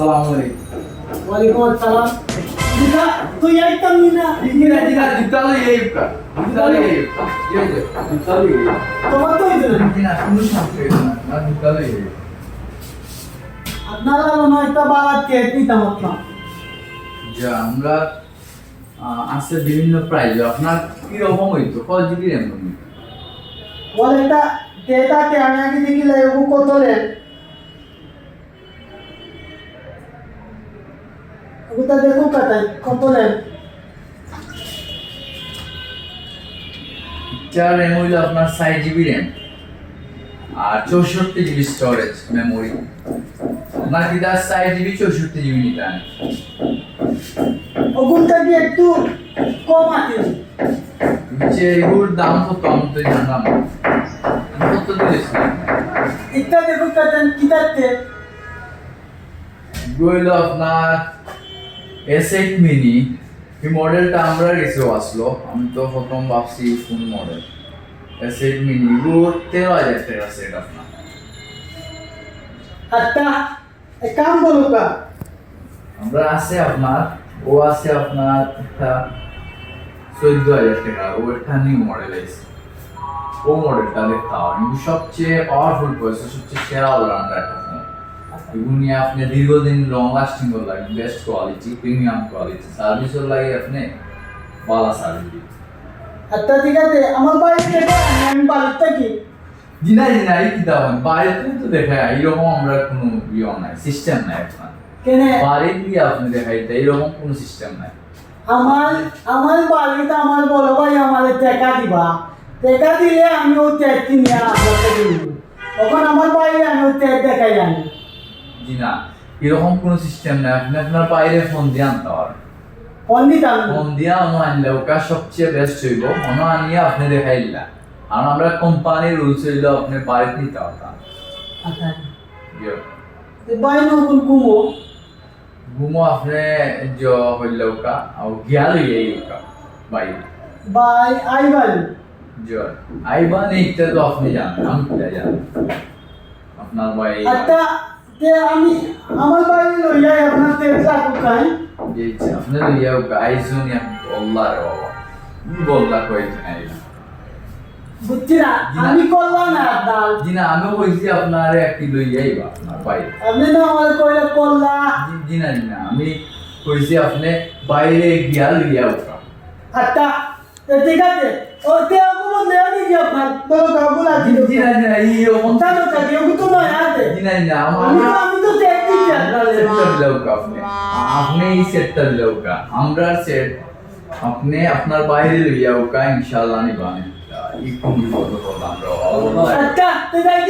আসসালামু আলাইকুম। ওয়ালাইকুম আসসালাম। দিদা তুই না এই যে জুতালো এই তোমার তো হইছে না শুনুন সাথে না। জুতালো এই আপনারা নয়টা বাবার চেয়ে দিতাম আপনার যে আমরা আহ, আছে বিভিন্ন প্রাইজ আপনার কি রকম হইতো? কত জিবি র্যাম হইতো ওয়ালেটটা ডেটাকে আমি আগে দেখিলে ও কত লেন ওটা দেখো কাটাই কত লেন চার র্যাম হইল আপনার ষাট জিবি র্যাম আর চৌষট্টি জিবি স্টোরেজ মেমোরি আপনার কি তার ষাট জিবি চৌষট্টি জিবি নিতে আনে ওগুনটা কি একটু কম আছে যে এগুলোর দাম কত আমি তো জানলাম কত দিয়েছিলাম এটা দেখো কাটান কিতাতে রইল আপনার এস এইট মিনি এই মডেলটা আমরা রিসেও আসলো। আমি তো প্রথম ভাবছি কোন মডেল এস এইট মিনি এগুলো তেরো হাজার টাকা সেট আপনার একটা এক কাম বলো কা। আমরা আছে আপনার ও আছে আপনার একটা চোদ্দ হাজার টাকা। ও একটা নিউ মডেল এসে ও মডেলটা দেখতে হবে সবচেয়ে পাওয়ারফুল পয়সা সবচেয়ে সেরা অলরাউন্ডার একটা ফোন নিয়ে আপনি দীর্ঘদিন লং লাস্টিং করতে লাগে বেস্ট কোয়ালিটি প্রিমিয়াম কোয়ালিটি সার্ভিসও লাগে আপনি ভালো সার্ভিস আচ্ছা ঠিক আছে আমার বাড়ি থেকে আমি বাড়িতে থাকি জিনা এই কি দাম বাড়িতে তো দেখা এইরকম আমরা কোনো ইয়ে নাই সিস্টেম নাই আপনার। কেনে? বাড়ি দিয়ে আপনি দেখাইতে এইরকম কোনো সিস্টেম নাই। আমার আমার বাড়িতে আমার বড় ভাই আমার টাকা দিবা। টাকা দিলে আমি ও ট্যাগ কিনে দিব তখন আমার বাইরে আমি ও ট্যাগ দেখাই জানি জিনা এরকম কোনো সিস্টেম নাই। আপনি আপনার বাইরে ফোন দিয়ে আনতে পারবেন। ফোন দিতাম ফোন দিয়ে আমার আনলে ওটা সবচেয়ে বেস্ট হইব মনে আনিয়ে আপনি দেখাইলা আর আমরা কোম্পানির রুলস হইল আপনি বাড়িতে নিতে পারতাম। আচ্ছা ইয়ে, তো বাই নকুল কুমো ঘুমো? আপনি যে হইলে ওটা আর গিয়া লইয়ে ওটা বাইরে বাই আই বাড়ি জয় আইবা নেইতে তো আপনি জানেন আমি কি জানেন আপনার ভাই আচ্ছা তে আমি আমার বাইরে লইয়াই আপনার ট্যাগ লাগু খাই যে লইয়া গাইজনি বললা রে বাবা। বললা কইছেন আইলা বুঝছি না আমি করলাম না আপনার। জি না কইছি আপনার একটি আপনার আপনি না আমার কইলে করলা। জি- জি না জি না আমি কইছি আপনি বাইরে গিয়া লইয়া ওটা আচ্ছা ঠিক আছে। আপনি আপনি এই সেটটা দিলাউকা আমরা সেট আপনি আপনার বাইরে লইয়া ওকা ইনশাআল্লাহ নিবানে আমরা আচ্ছা তুই যাই